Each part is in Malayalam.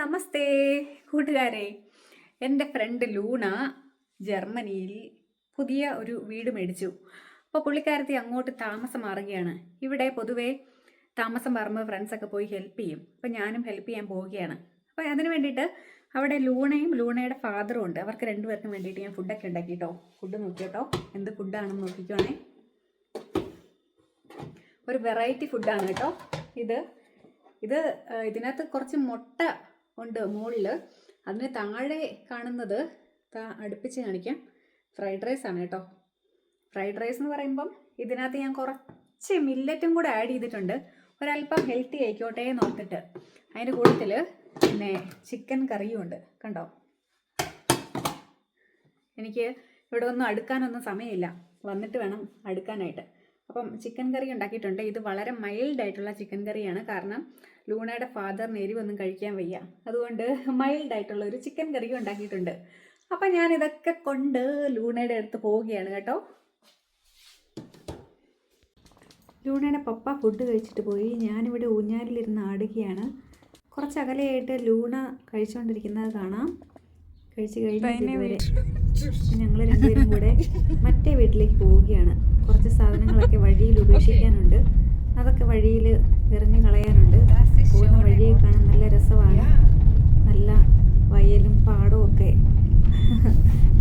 നമസ്തേ കൂട്ടുകാരെ. എന്റെ ഫ്രണ്ട് ലൂണ ജർമ്മനിയിൽ പുതിയ ഒരു വീട് മേടിച്ചു. അപ്പോൾ പുള്ളിക്കാരത്തി അങ്ങോട്ട് താമസം മാറുകയാണ്. ഇവിടെ പൊതുവേ താമസം മാറുമ്പോൾ ഫ്രണ്ട്സൊക്കെ പോയി ഹെൽപ്പ് ചെയ്യും. അപ്പോൾ ഞാനും ഹെൽപ്പ് ചെയ്യാൻ പോവുകയാണ്. അപ്പോൾ അതിന് വേണ്ടിയിട്ട് അവിടെ ലൂണയും ലൂണയുടെ ഫാദറും ഉണ്ട്. അവർക്ക് രണ്ടുപേർക്കും വേണ്ടിയിട്ട് ഞാൻ ഫുഡൊക്കെ ഉണ്ടാക്കി കേട്ടോ ഫുഡ് നോക്കിയോട്ടോ. എന്ത് ഫുഡാണെന്ന് നോക്കിക്കോണേ. ഒരു വെറൈറ്റി ഫുഡാണ് കേട്ടോ. ഇത്. ഇത് ഇതിനകത്ത് കുറച്ച് മുട്ട ഉണ്ട് മുകളിൽ അതിന് താഴെ കാണുന്നത് അടുപ്പിച്ച് കാണിക്കാം. ഫ്രൈഡ് റൈസ് ആണ് കേട്ടോ. ഫ്രൈഡ് റൈസ് എന്ന് പറയുമ്പം ഇതിനകത്ത് ഞാൻ കുറച്ച് മില്ലറ്റും കൂടെ ആഡ് ചെയ്തിട്ടുണ്ട്. ഒരല്പം ഹെൽത്തി ആയിക്കോട്ടെ എന്ന് ഓർത്തിട്ട്. അതിന്റെ കൂട്ടത്തിൽ പിന്നെ ചിക്കൻ കറിയും ഉണ്ട്. കണ്ടോ? എനിക്ക് ഇവിടെ ഒന്നും അടുക്കാനൊന്നും സമയമില്ല. വന്നിട്ട് വേണം അടുക്കാനായിട്ട്. അപ്പം ചിക്കൻ കറി ഉണ്ടാക്കിയിട്ടുണ്ട്. ഇത് വളരെ മൈൽഡ് ആയിട്ടുള്ള ചിക്കൻ കറിയാണ്. കാരണം ലൂണയുടെ ഫാദറിന് എരിവൊന്നും കഴിക്കാൻ വയ്യ. അതുകൊണ്ട് മൈൽഡ് ആയിട്ടുള്ള ഒരു ചിക്കൻ കറിയും ഉണ്ടാക്കിയിട്ടുണ്ട്. അപ്പം ഞാൻ ഇതൊക്കെ കൊണ്ട് ലൂണയുടെ അടുത്ത് പോവുകയാണ് കേട്ടോ. ലൂണയുടെ പപ്പ ഫുഡ് കഴിച്ചിട്ട് പോയി. ഞാനിവിടെ ഊഞ്ഞാലിലിരുന്ന് ആടുകയാണ്. കുറച്ച് അകലെയായിട്ട് ലൂണ കഴിച്ചുകൊണ്ടിരിക്കുന്നത് കാണാം. കഴിച്ച് കഴിഞ്ഞിട്ട് ഇതുവരെ ഞങ്ങൾ രണ്ടുപേരും കൂടെ മറ്റേ വീട്ടിലേക്ക് പോവുകയാണ്. കുറച്ച് സാധനങ്ങളൊക്കെ വഴിയിൽ ഉപേക്ഷിക്കാനുണ്ട്. അതൊക്കെ വഴിയിൽ എറിഞ്ഞു കളയാനുണ്ട്. പോകുന്ന വഴിയെ കാണാൻ നല്ല രസമാണ്. നല്ല വയലും പാടവും ഒക്കെ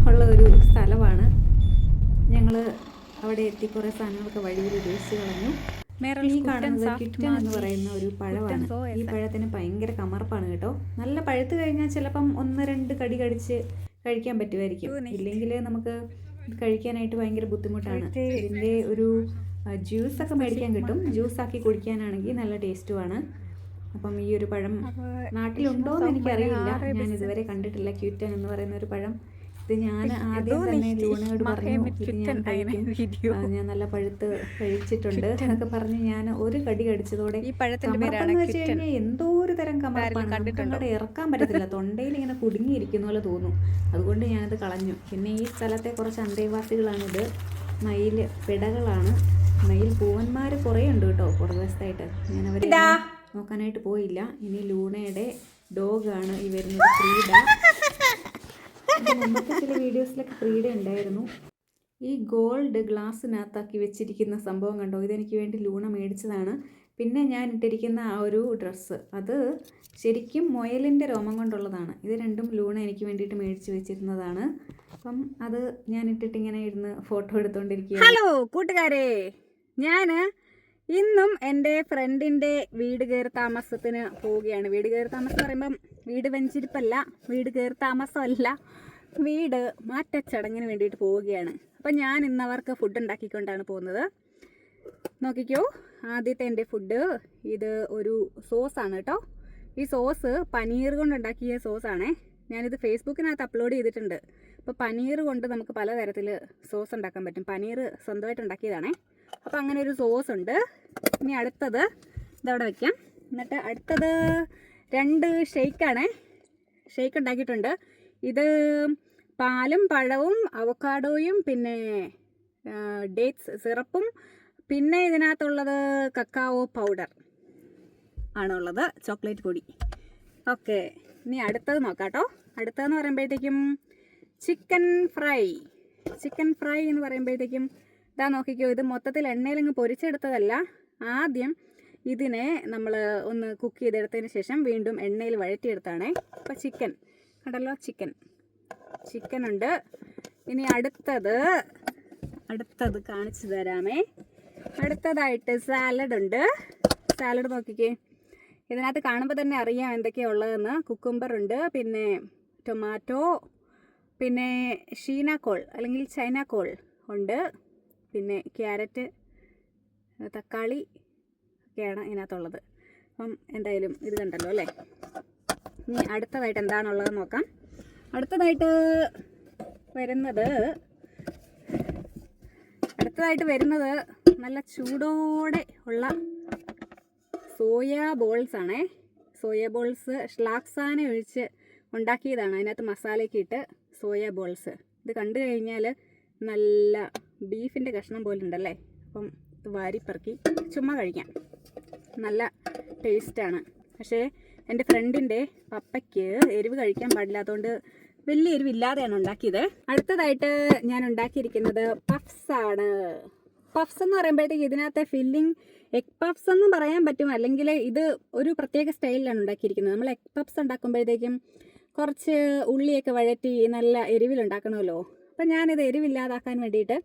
ഉള്ള ഒരു സ്ഥലമാണ്. ഞങ്ങൾ അവിടെ എത്തി കുറേ സാധനങ്ങളൊക്കെ വഴിയിൽ ഉപേക്ഷിച്ച് കളഞ്ഞു. ഈ കാണുന്നത് കിറ്റൻ എന്ന് പറയുന്ന ഒരു പഴമാണ്. ഈ പഴത്തിന് ഭയങ്കര കമർപ്പാണ് കേട്ടോ. നല്ല പഴുത്ത് കഴിഞ്ഞാൽ ചിലപ്പം ഒന്ന് രണ്ട് കടി കടിച്ച് കഴിക്കാൻ പറ്റുമായിരിക്കും. ഇല്ലെങ്കിൽ നമുക്ക് കഴിക്കാനായിട്ട് ഭയങ്കര ബുദ്ധിമുട്ടാണ്. ഇതിന്റെ ഒരു ജ്യൂസ് ഒക്കെ മേടിക്കാൻ കിട്ടും. ജ്യൂസ് ആക്കി കുടിക്കാനാണെങ്കിൽ നല്ല ടേസ്റ്റുമാണ് അപ്പം ഈ ഒരു പഴം നാട്ടിലുണ്ടോ എന്ന് എനിക്കറിയില്ല. ഞാൻ ഇതുവരെ കണ്ടിട്ടില്ല. ക്യൂറ്റൻ എന്ന് പറയുന്ന ഒരു പഴം ഇത് ഞാൻ ആദ്യം തന്നെ ലൂണയോട് പറഞ്ഞു ഞാൻ നല്ല പഴുത്ത് കഴിച്ചിട്ടുണ്ട് എന്നൊക്കെ പറഞ്ഞ് ഞാൻ ഒരു കടി കടിച്ചതോടെ ഈ കമർപ്പെന്ന് വെച്ച് കഴിഞ്ഞാൽ എന്തോ ഒരു തരം കമർപ്പാണ്. ഇറക്കാൻ പറ്റത്തില്ല. തൊണ്ടയിൽ ഇങ്ങനെ കുടുങ്ങിയിരിക്കുന്ന പോലെ തോന്നും. അതുകൊണ്ട് ഞാനത് കളഞ്ഞു. പിന്നെ ഈ സ്ഥലത്തെ കുറച്ച് അന്തേവാസികളാണിത്. മയിൽ പിടകളാണ്. മയിൽ പൂവന്മാർ കുറേ ഉണ്ട് കേട്ടോ പുറകുവശത്തായിട്ട്. ഞാൻ അവരെ നോക്കാനായിട്ട് പോയില്ല. ഇനി ലൂണയുടെ ഡോഗാണ് ഈ വരുന്നത്. ഫ്രീഡ ചില വീഡിയോസിലൊക്കെ ഫ്രീഡ ഉണ്ടായിരുന്നു. ഈ ഗോൾഡ് ഗ്ലാസ്സിനകത്താക്കി വെച്ചിരിക്കുന്ന സംഭവം കണ്ടോ? ഇതെനിക്ക് വേണ്ടി ലൂണ മേടിച്ചതാണ്. പിന്നെ ഞാൻ ഇട്ടിരിക്കുന്ന ആ ഒരു ഡ്രസ്സ് അത് ശരിക്കും മുയലിന്റെ രോമം കൊണ്ടുള്ളതാണ്. ഇത് രണ്ടും ലൂണ എനിക്ക് വേണ്ടിയിട്ട് മേടിച്ച് വെച്ചിരുന്നതാണ്. അപ്പം അത് ഞാൻ ഇട്ടിട്ട് ഇങ്ങനെ ഇരുന്ന് ഫോട്ടോ എടുത്തോണ്ടിരിക്കുക ഹലോ കൂട്ടുകാരെ. ഞാൻ ഇന്നും എന്റെ ഫ്രണ്ടിന്റെ വീട് കയറി താമസത്തിന് പോവുകയാണ്. വീട് കയറി താമസം പറയുമ്പം വീട് വെഞ്ചിരിപ്പല്ല വീട് കയറി താമസമല്ല. വീട് മാറ്റച്ചടങ്ങിന് വേണ്ടിയിട്ട് പോവുകയാണ്. അപ്പം ഞാൻ ഇന്നവർക്ക് ഫുഡ് ഉണ്ടാക്കിക്കൊണ്ടാണ് പോകുന്നത്. നോക്കിക്കോ ആദ്യത്തെ എന്റെ ഫുഡ് ഇത് ഒരു സോസാണ് കേട്ടോ. ഈ സോസ് പനീർ കൊണ്ട് ഉണ്ടാക്കിയ സോസാണേ ഞാനിത് ഫേസ്ബുക്കിനകത്ത് അപ്ലോഡ് ചെയ്തിട്ടുണ്ട്. അപ്പോൾ പനീർ കൊണ്ട് നമുക്ക് പലതരത്തിൽ സോസ് ഉണ്ടാക്കാൻ പറ്റും. പനീർ സ്വന്തമായിട്ട് ഉണ്ടാക്കിയതാണേ. അപ്പോൾ അങ്ങനെ ഒരു സോസ് ഉണ്ട്. ഇനി അടുത്തത് ഇതവിടെ വയ്ക്കാം എന്നിട്ട് അടുത്തത് രണ്ട് ഷെയ്ക്കാണ് ഷെയ്ക്ക് ഉണ്ടാക്കിയിട്ടുണ്ട്. ഇത് പാലും പഴവും അവക്കാഡോയും പിന്നെ ഡേറ്റ്സ് സിറപ്പും പിന്നെ ഇതിനകത്തുള്ളത് കക്കാവോ പൗഡർ ആണുള്ളത് ചോക്ലേറ്റ് പൊടി. ഓക്കെ ഇനി അടുത്തത് നോക്കാട്ടോ. കേട്ടോ അടുത്തതെന്ന് പറയുമ്പോഴത്തേക്കും ചിക്കൻ ഫ്രൈ. ചിക്കൻ ഫ്രൈ എന്ന് പറയുമ്പോഴത്തേക്കും ഇതാ നോക്കിക്കോ ഇത് മൊത്തത്തിൽ എണ്ണയിലങ്ങ് പൊരിച്ചെടുത്തതല്ല. ആദ്യം ഇതിനെ നമ്മൾ ഒന്ന് കുക്ക് ചെയ്തെടുത്തതിന് ശേഷം വീണ്ടും എണ്ണയിൽ വഴറ്റിയെടുത്താണേ. അപ്പോൾ ചിക്കൻ കണ്ടല്ലോ ചിക്കൻ. ഉണ്ട് ഇനി അടുത്തത് അടുത്തത് കാണിച്ചു തരാമേ. അടുത്തതായിട്ട് സാലഡ് ഉണ്ട് സാലഡ് നോക്കിക്കേ. ഇതിനകത്ത് കാണുമ്പോൾ തന്നെ അറിയാം എന്തൊക്കെയാണ് ഉള്ളതെന്ന്. കുക്കുംബർ ഉണ്ട് പിന്നെ ടൊമാറ്റോ പിന്നെ ഷീനാക്കോൾ അല്ലെങ്കിൽ ചൈനാക്കോൾ ഉണ്ട്. പിന്നെ ക്യാരറ്റ് തക്കാളി ഒക്കെയാണ് ഇതിനകത്തുള്ളത്. അപ്പം എന്തായാലും ഇത് കണ്ടല്ലോ അല്ലേ? ഇനി അടുത്തതായിട്ട് എന്താണുള്ളത് നോക്കാം. അടുത്തതായിട്ട് വരുന്നത് അടുത്തതായിട്ട് വരുന്നത് നല്ല ചൂടോടെ ഉള്ള സോയാ ബോൾസ് ആണേ. സോയാ ബോൾസ് ഷ്ലാക്സാന ഒഴിച്ച് ഉണ്ടാക്കിയതാണ്. അതിനകത്ത് മസാലയൊക്കെ ഇട്ട് സോയ ബോൾസ്. ഇത് കണ്ടു കഴിഞ്ഞാൽ നല്ല ബീഫിന്റെ കഷ്ണം പോലെ ഉണ്ടല്ലേ? അപ്പം ഇത് വാരിപ്പറക്കി ചുമ്മാ കഴിക്കാം. നല്ല ടേസ്റ്റാണ്. പക്ഷേ എന്റെ ഫ്രണ്ടിന്റെ പപ്പയ്ക്ക് എരിവ് കഴിക്കാൻ പാടില്ലാത്തതുകൊണ്ട് വലിയ എരിവില്ലാതെയാണ് ഉണ്ടാക്കിയത്. അടുത്തതായിട്ട് ഞാൻ ഉണ്ടാക്കിയിരിക്കുന്നത് പഫ്സ് ആണ് പഫ്സ് എന്ന് പറയുമ്പോഴത്തേക്ക് ഇതിനകത്തെ ഫില്ലിംഗ് എഗ് പഫ്സ് എന്ന് പറയാൻ പറ്റും. അല്ലെങ്കിൽ ഇത് ഒരു പ്രത്യേക സ്റ്റൈലിലാണ് ഉണ്ടാക്കിയിരിക്കുന്നത്. നമ്മൾ എഗ് പഫ്സ് ഉണ്ടാക്കുമ്പോഴത്തേക്കും കുറച്ച് ഉള്ളിയൊക്കെ വഴറ്റി നല്ല എരിവിലുണ്ടാക്കണമല്ലോ അപ്പം ഞാനിത് എരിവില്ലാതാക്കാൻ വേണ്ടിയിട്ട്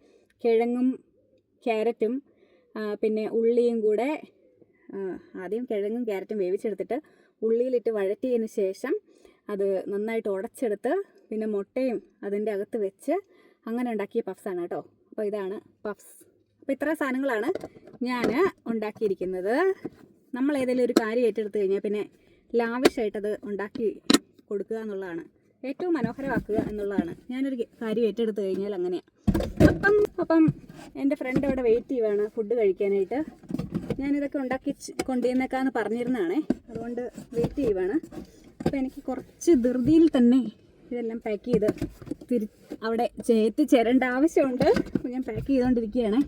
കിഴങ്ങും ക്യാരറ്റും പിന്നെ ഉള്ളിയും കൂടെ ആദ്യം കിഴങ്ങും ക്യാരറ്റും വേവിച്ചെടുത്തിട്ട് ഉള്ളിയിലിട്ട് വഴറ്റിയതിന് ശേഷം അത് നന്നായിട്ട് ഉടച്ചെടുത്ത് പിന്നെ മുട്ടയും അതിന്റെ അകത്ത് വെച്ച് അങ്ങനെ ഉണ്ടാക്കിയ പഫ്സാണ് കേട്ടോ. അപ്പോൾ ഇതാണ് പഫ്സ്. അപ്പോൾ ഇത്ര സാധനങ്ങളാണ് ഞാൻ ഉണ്ടാക്കിയിരിക്കുന്നത്. നമ്മൾ ഏതെങ്കിലും ഒരു കാര്യം ഏറ്റെടുത്ത് കഴിഞ്ഞാൽ പിന്നെ ലാവിഷായിട്ടത് ഉണ്ടാക്കി കൊടുക്കുക എന്നുള്ളതാണ്. ഏറ്റവും മനോഹരമാക്കുക എന്നുള്ളതാണ്. ഞാനൊരു കാര്യം ഏറ്റെടുത്ത് കഴിഞ്ഞാൽ അങ്ങനെയാണ് അപ്പം അപ്പം എന്റെ ഫ്രണ്ട് അവിടെ വെയിറ്റ് ചെയ്യുവാണ് ഫുഡ് കഴിക്കാനായിട്ട്. ഞാനിതൊക്കെ ഉണ്ടാക്കി കൊണ്ടുവന്നേക്കാന്ന് പറഞ്ഞിരുന്നതാണേ അതുകൊണ്ട് വെയിറ്റ് ചെയ്യുവാണ്. അപ്പോൾ എനിക്ക് കുറച്ച് ധൃതിയിൽ തന്നെ ഇതെല്ലാം പാക്ക് ചെയ്ത് തിരി അവിടെ എത്തിച്ചേരേണ്ട ആവശ്യമുണ്ട്. അപ്പോൾ ഞാൻ പാക്ക് ചെയ്തുകൊണ്ടിരിക്കുകയാണ്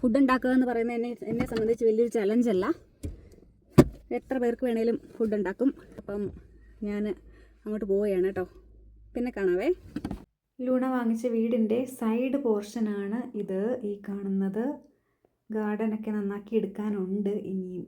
ഫുഡ് ഉണ്ടാക്കുക എന്ന് പറയുന്നത് എന്നെ എന്നെ സംബന്ധിച്ച് വലിയൊരു ചലഞ്ചല്ല എത്ര പേർക്ക് വേണേലും ഫുഡ് ഉണ്ടാക്കും. അപ്പം ഞാൻ അങ്ങോട്ട് പോവുകയാണ് കേട്ടോ. പിന്നെ കാണാവേ. ലൂണ വാങ്ങിച്ച വീടിന്റെ സൈഡ് പോർഷനാണ് ഇത് ഈ കാണുന്നത്. ഗാർഡനൊക്കെ നന്നാക്കി എടുക്കാനുണ്ട്. ഇനിയും